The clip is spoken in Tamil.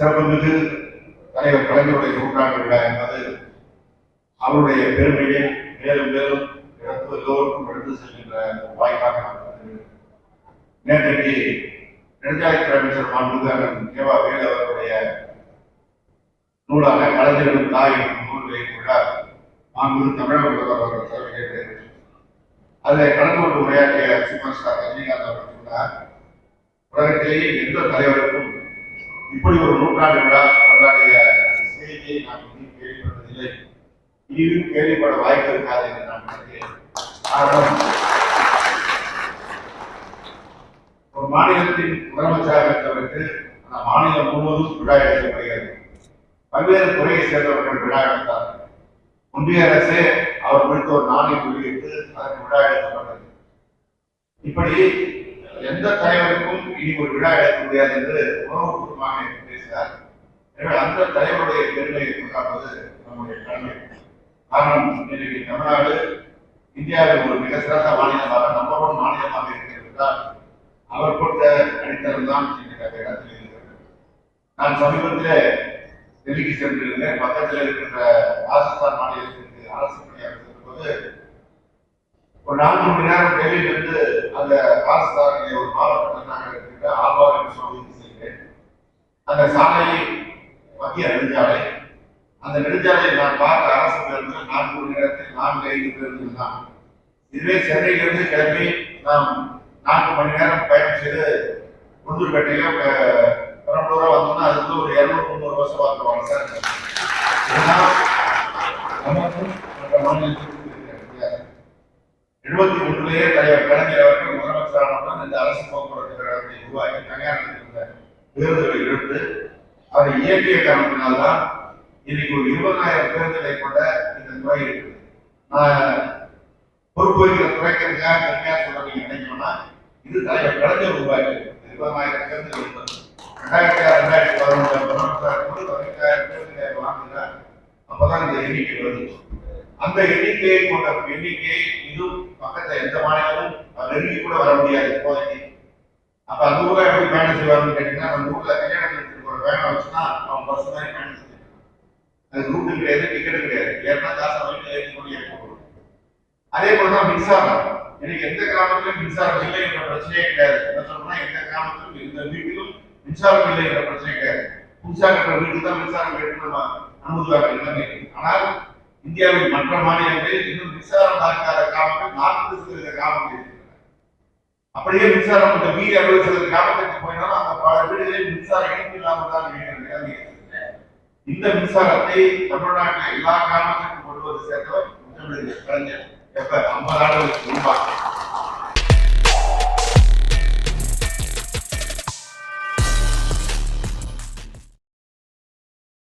சிறப்புமிகு தலைவர் கலைஞருடைய நூற்றாண்டு விழா என்பது அவருடைய பெருமையை மேலும் மேலும் எடுத்து எல்லோருக்கும் எடுத்து செல்கின்ற வாய்ப்பாக நேற்றைக்கு நெடுஞ்சாலைத்துறை அமைச்சர் மாண்புமிகு அண்ணன் கேவா வேலு அவருடைய நூலான கலைஞர்களும் தாயும் என்னும் நூல் வெளியீட்டு விழா மாண்புமிகு தமிழக முதல்வர் அவர்கள் தலைமையில் அதில் கலந்து கொண்டு உரையாற்றிய சூப்பர் ஸ்டார் ரஜினிகாந்த் அவர்கள் சொன்னார் உலகத்திலேயே எந்த தலைவருக்கும் இப்படி ஒரு நூற்றாண்டு விழா கொண்டாடிய செய்தியை நான் இன்னும் கேள்விப்பட்டதில்லை. இனியும் கேள்விப்பட வாய்ப்பு இருக்காது என்று நான் நினைக்கிறேன். காரணம் ஒரு மாநிலத்தின் முதலமைச்சராக இருந்தவருக்கு அந்த மாநிலம் முழுவதும் விழா எடுக்கப்படுகிறது. பல்வேறு துறையை சேர்ந்தவர்கள் விழா எடுத்தார்கள். ஒன்றிய அரசே அவர் குறித்து ஒரு நாணயம் வெளியிட்டு அதற்கு விழா எடுக்கப்பட்டது. இப்படி எந்த தலைவருக்கும் இனி ஒரு விழா எடுக்க முடியாது என்று உணவுபூர்வமாக பேசினார் எனவே அந்த தலைவருடைய பெருமையை கொண்டாடுவது நம்முடைய கடமை. காரணம் இன்றைக்கு தமிழ்நாடு இந்தியாவில் ஒரு மிக சிறந்த மாநிலமாக நம்பர் ஒன் மாநிலமாக இருக்கிறதால் அவர் கொடுத்த அடித்தளம் தான் இன்றைக்கு அந்த இடத்தில் இருக்கிறது. நான் சமீபத்தில் டெல்லிக்கு சென்றிருந்தேன். பக்கத்தில் இருக்கின்ற ராஜஸ்தான் மாநிலத்திற்கு அரசு பணியாக போது ஒரு நான்கு மணி நேரம் டெல்லியிலிருந்து அந்த ராஜஸ்தானிலே ஒரு மாவட்டத்தில் நாங்கள் இருக்கிற ஆல்வார் சுவாமிக்கு சென்றேன். அந்த சாலையை மத்திய நெடுஞ்சாலை. அந்த நெடுஞ்சாலையை நான் பார்த்த அரசு பேருந்து நான்கு மணி நேரத்தில் நான்கு ஐந்து பேருந்து தான். இதுவே சென்னையிலிருந்து கிளம்பி நாம் நான்கு மணி நேரம் பயணம் செய்து குண்டூர்பேட்டையில பெரம்பலூரா வந்தோம்னா அதுக்கு ஒரு இரநூறு முந்நூறு வருஷம் வாங்குவாங்க சார். நமக்கும் மற்ற மாநிலத்திற்கும் இருக்கிற வித்தியாசம். எழுபத்தி ஒன்றுலேயே தலைவர் கலைஞர் அவர்கள் காரணம் தான் இந்த அரசு போக்குவரத்து கழகத்தை உருவாக்கி தனியார் இருந்த பேருந்துகளை எடுத்து அதை இயக்கிய காரணத்தினால்தான் இன்னைக்கு ஒரு இருபதாயிரம் பேருந்துகளை கொண்ட இந்த துறை இருக்குது. நான் பொறுப்பு வைக்கிற துறைக்கிறதுக்காக தனியார் சொல்ல நீங்க நினைக்கணும்னா இது தலைவர் கலைஞர் உருவாக்கி இருபதாயிரம் பேருந்துகள் இருந்தது ரெண்டாயிரத்தி ஆறு ரெண்டாயிரத்தி பதினொன்று பதினொன்று பதினெட்டாயிரம் பேருந்துகளை வாங்குகிறார் அப்பதான் இந்த எண்ணிக்கை வருது. அந்த எண்ணிக்கையை கொண்ட எண்ணிக்கையை இதுவும் பக்கத்துல எந்த மாநிலமும் நெருங்கி கூட வர முடியாது இப்போதைக்கு. அப்ப அந்த ஊர்ல எப்படி பயணம் செய்வாங்கன்னு கேட்டீங்கன்னா அந்த ஊர்ல கல்யாணத்துக்கு போற வேகம் வச்சுன்னா அவங்க பஸ் தான் பயணம் செய்யணும். அது ரூட்டு கிடையாது டிக்கெட் கிடையாது. ஏன்னா காசை வாங்கி ஏற்றி கொண்டு ஏற்படும் அதே போலதான் மின்சாரம். எனக்கு எந்த கிராமத்திலும் மின்சாரம் இல்லை என்ற பிரச்சனையே கிடையாது. என்ன சொல்லணும்னா எந்த கிராமத்திலும் எந்த வீட்டிலும் மின்சாரம் இல்லை என்ற பிரச்சனை கிடையாது. புதுசாக கட்டுற வீட்டுக்கு தான் மின்சாரம் கேட்டு நம்ம அனுமதி வாங்க ஆனால் இந்தியாவின் மற்ற மாநிலங்களில் இன்னும் மின்சாரம் பார்க்காத கிராமங்கள் நாற்பது சதவீத கிராமங்கள் இருக்கின்றன. அப்படியே மின்சாரம் இந்த மீதி அறுபது சதவீத கிராமத்திற்கு போயினாலும் அந்த பல வீடுகளில் மின்சார இணைப்பு இல்லாமல் தான் இருக்கிறது இந்த மின்சாரத்தை தமிழ்நாட்டில் எல்லா கிராமத்திற்கும் கொண்டு வந்து சேர்த்தவர் முத்தமிழ் கலைஞர் எப்ப ஐம்பது ஆண்டுகளுக்கு முன்பாக